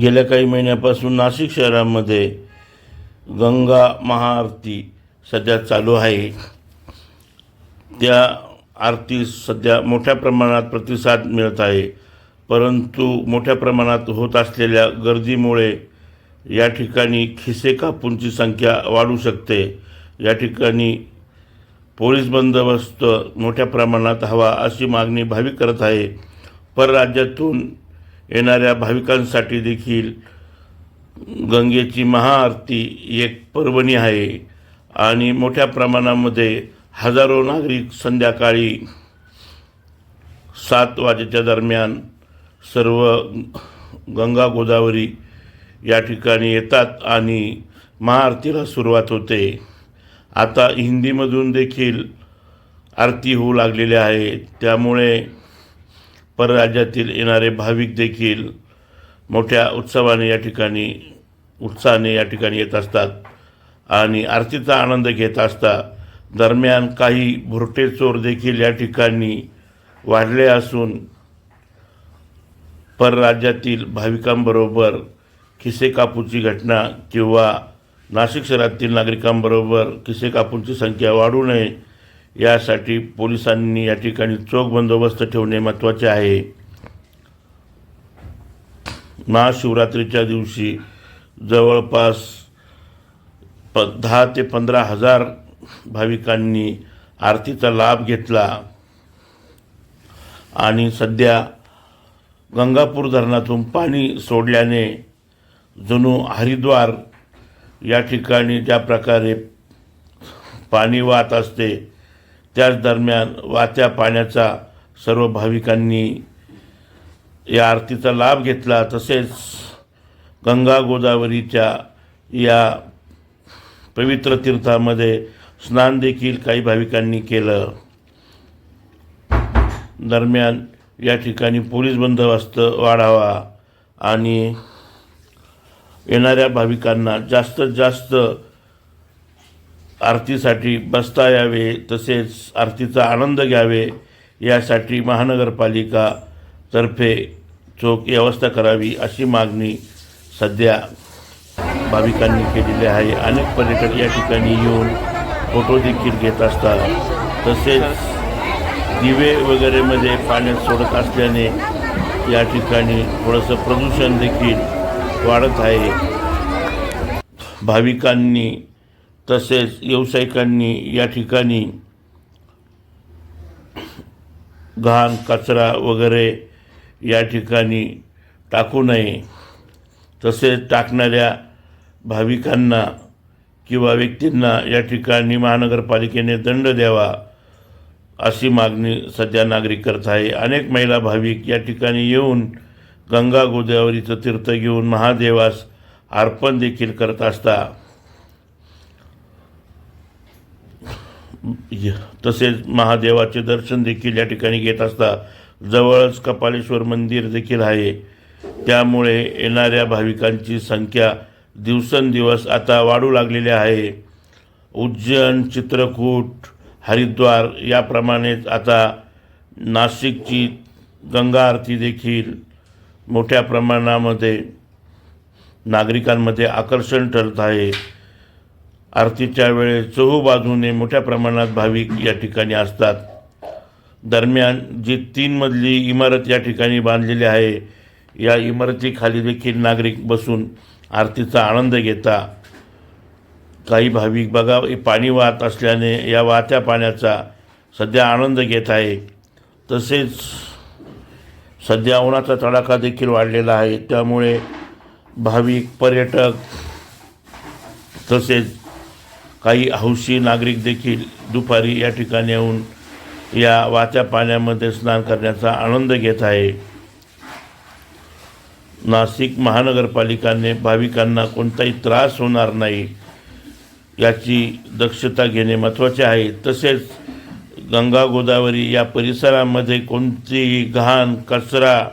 गेल्या काही महिन्यापासून नाशिक शहरामध्ये गंगा महाआरती सध्या चालू आहे. त्या आरतीस सध्या मोठ्या प्रमाणात प्रतिसाद मिळत आहे. परंतु मोठ्या प्रमाणात होत असलेल्या गर्दीमुळे या ठिकाणी खिसे कापूंची संख्या वाढू शकते. या ठिकाणी पोलीस बंदोबस्त मोठ्या प्रमाणात हवा अशी मागणी भाविक करत आहे. परराज्यातून येणाऱ्या भाविकांसाठी देखील गंगेची महाआरती एक पर्वणी आहे. आणि मोठ्या प्रमाणामध्ये हजारो नागरिक संध्याकाळी सात वाजेच्या दरम्यान सर्व गंगा गोदावरी या ठिकाणी येतात आणि महाआरतीला सुरुवात होते. आता हिंदीमधून देखील आरती होऊ लागलेल्या आहे. त्यामुळे परराज्यातील येणारे भाविक देखील मोठ्या उत्सवाने या ठिकाणी उत्साहाने या ठिकाणी येत असतात आणि आरतीचा आनंद घेत असता दरम्यान काही भुरटे चोर देखील या ठिकाणी वाढले असून परराज्यातील भाविकांबरोबर खिसे कापूची घटना किंवा नाशिक शहरातील नागरिकांबरोबर खिसे कापूंची संख्या वाढू नये यासाठी पोलिसांनी या ठिकाणी चोख बंदोबस्त ठेवणे महत्त्वाचे आहे. महाशिवरात्रीच्या दिवशी जवळपास प दहा ते पंधरा हजार भाविकांनी आरतीचा लाभ घेतला. आणि सध्या गंगापूर धरणातून पाणी सोडल्याने जणू हरिद्वार या ठिकाणी ज्या प्रकारे पाणी वाहत असते त्याच दरम्यान वात्या पाण्याचा सर्व भाविकांनी या आरतीचा लाभ घेतला. तसेच गंगा गोदावरीच्या या पवित्र तीर्थामध्ये स्नान देखील काही भाविकांनी केलं. दरम्यान या ठिकाणी पोलीस बंदोबस्त वाढावा आणि येणाऱ्या भाविकांना जास्तीत जास्त आरतीसाठी बसता यावे तसेच आरतीचा आनंद घ्यावे यासाठी महानगरपालिका तर्फे चोख व्यवस्था करावी अशी मागणी सध्या भाविकांनी केलेली आहे. अनेक पर्यटक या ठिकाणी येऊन फोटो देखील घेत असतात. तसेच दिवे वगैरेमध्ये पाण्यात सोडत असल्याने या ठिकाणी थोडंसं प्रदूषण देखील वाढत आहे. भाविकांनी तसेच व्यावसायिकांनी या ठिकाणी घाण कचरा वगैरे या ठिकाणी टाकू नये. तसेच टाकणाऱ्या भाविकांना किंवा व्यक्तींना या ठिकाणी महानगरपालिकेने दंड द्यावा अशी मागणी सध्या नागरिक करत आहे. अनेक महिला भाविक या ठिकाणी येऊन गंगा गोदावरीचं तीर्थ घेऊन महादेवास अर्पण देखील करत असता तसेच महादेवाचे दर्शन देखील या ठिकाणी घेत असता जवळच कपालेश्वर मंदिर देखील आहे. त्यामुळे येणाऱ्या भाविकांची संख्या दिवसेंदिवस आता वाढू लागलेली आहे. उज्जैन चित्रकूट हरिद्वार याप्रमाणेच आता नाशिकची गंगा आरती देखील मोठ्या प्रमाणामध्ये नागरिकांमध्ये आकर्षण ठरत आहे. आरतीच्या वेळेस चहूबाजूने मोठ्या प्रमाणात भाविक या ठिकाणी असतात. दरम्यान जी तीन मजली इमारत या ठिकाणी बांधलेली आहे या इमारतीखाली देखील नागरिक बसून आरतीचा आनंद घेता. काही भाविक बघा पाणी वाहत असल्याने या वाहत्या पाण्याचा सध्या आनंद घेत आहे. तसेच सध्या उन्हाचा तडाखा देखील वाढलेला आहे. त्यामुळे भाविक पर्यटक तसेच काही हौशी नागरिक देखील दुपारी या ठिकाणी येऊन या वाहत्या पाण्यामध्ये स्नान करण्याचा आनंद घेत आहे. नाशिक महानगरपालिकाने भाविकांना कोणताही त्रास होणार नाही याची दक्षता घेणे महत्त्वाचे आहे. तसेच गंगा गोदावरी या परिसरामध्ये कोणतीही घाण कचरा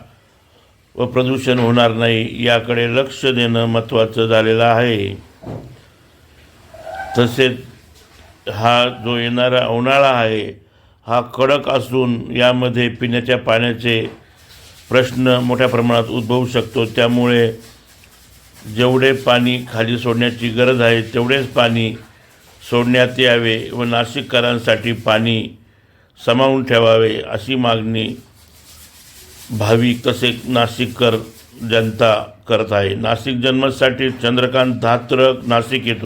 व प्रदूषण होणार नाही याकडे लक्ष देणं महत्त्वाचं झालेलं आहे. तसेच हा जो येणारा उन्हाळा आहे हा कडक असून यामध्ये पिण्याच्या पाण्याचे प्रश्न मोठ्या प्रमाणात उद्भवू शकतो. त्यामुळे जेवढे पाणी खाली सोडण्याची गरज आहे तेवढेच पाणी सोडण्यात यावे व नाशिककरांसाठी पाणी समावून ठेवावे अशी मागणी भाविक कसे नाशिककर जनता करत आहे. नाशिक जन्मसाठी चंद्रकांत धात्रक नाशिक येतो.